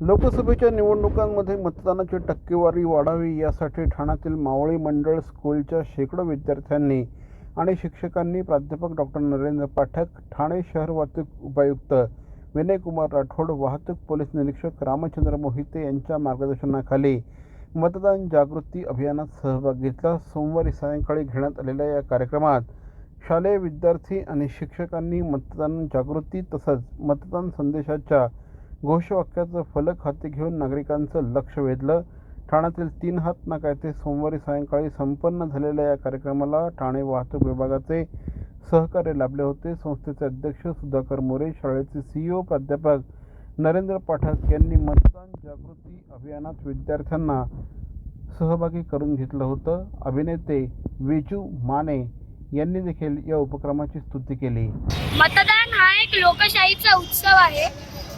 लोकसभेच्या निवडणुकांमध्ये मतदानाची टक्केवारी वाढावी यासाठी ठाण्यातील मावळी मंडळ स्कूलच्या शेकडो विद्यार्थ्यांनी आणि शिक्षकांनी प्राध्यापक डॉक्टर नरेंद्र पाठक ठाणे शहर वाहतूक उपायुक्त विनयकुमार राठोड वाहतूक पोलीस निरीक्षक रामचंद्र मोहिते यांच्या मार्गदर्शनाखाली मतदान जागृती अभियानात सहभाग घेतला. सोमवारी सायंकाळी घेण्यात आलेल्या या कार्यक्रमात शालेय विद्यार्थी आणि शिक्षकांनी मतदान जागृती तसंच मतदान संदेशाच्या घोषवाक्याचं फलक हाती घेऊन नागरिकांचं लक्ष वेधलं. ठाण्यातील तीन हात नाका येथे सोमवारी सायंकाळी संपन्न झालेल्या या कार्यक्रमाला ठाणे वाहतूक विभागाचे सहकार्य लाभले होते. संस्थेचे अध्यक्ष सुधाकर मोरे शाळेचे सीईओ प्राध्यापक नरेंद्र पाठक यांनी मतदान जागृती अभियानात विद्यार्थ्यांना सहभागी करून घेतलं होतं. अभिनेते विजू माने यांनी देखील या उपक्रमाची स्तुती केली. मतदान हा एक लोकशाहीचा उत्सव आहे.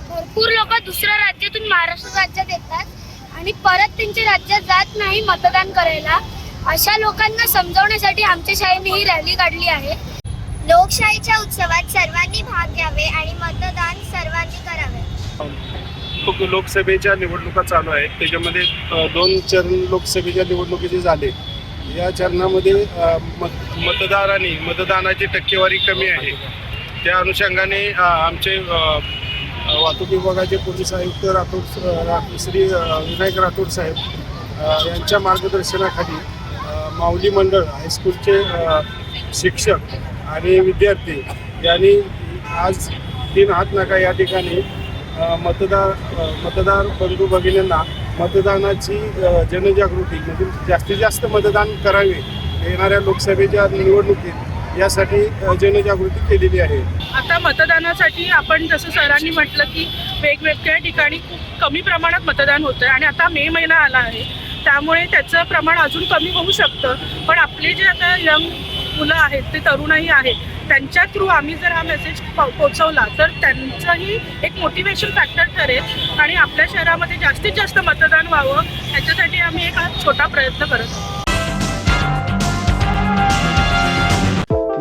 भरपूर लोक दुसऱ्या राज्यातून महाराष्ट्र राज्यात येतात आणि परत त्यांच्या राज्यात जात नाही मतदान करायला. अशा लोकांना समजवण्यासाठी आमच्या शाळेने ही रॅली काढली आहे. लोकशाहीच्या उत्सवात सर्वांनी भाग घ्यावे आणि मतदान सर्वांनी करावे. लोकसभेच्या निवडणुका चालू आहेत. त्याच्यामध्ये दोन चरण लोकसभेच्या निवडणुकीचे झाले. या चरणामध्ये मत मतदारांनी मतदानाची टक्केवारी कमी आहे. त्या अनुषंगाने आमचे वाहतूक विभागाचे पोलीस आयुक्त राठोड रा- श्री विनायक राठोड साहेब यांच्या मार्गदर्शनाखाली माऊली मंडळ हायस्कूलचे शिक्षक आणि विद्यार्थी यांनी आज तीन हात नाका या ठिकाणी मतदार मतदार बंधू भगिनींना मतदानाची जनजागृती म्हणजे जास्तीत जास्त मतदान करावे येणाऱ्या लोकसभेच्या निवडणुकीत यासाठी जनजागृती केलेली आहे. आता मतदानासाठी आपण जसं सरांनी म्हटलं की वेगवेगळ्या ठिकाणी खूप कमी प्रमाणात मतदान होतं आणि आता मे महिना आला आहे. त्यामुळे त्याचं प्रमाण अजून कमी होऊ शकतं. पण आपले जे आता यंग मुलं आहेत ते तरुणही आहेत त्यांच्या थ्रू आम्ही जर हा मेसेज पोहोचवला तर त्यांचंही एक मोटिवेशन फॅक्टर ठरेल आणि आपल्या शहरामध्ये जास्तीत जास्त मतदान व्हावं. ह्याच्यासाठी आम्ही एक हा छोटा प्रयत्न करत आहोत.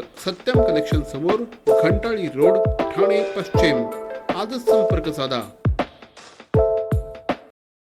सत्यम कलेक्शन समोर घंटाळी रोड ठाणे पश्चिम. आजच संपर्क साधा.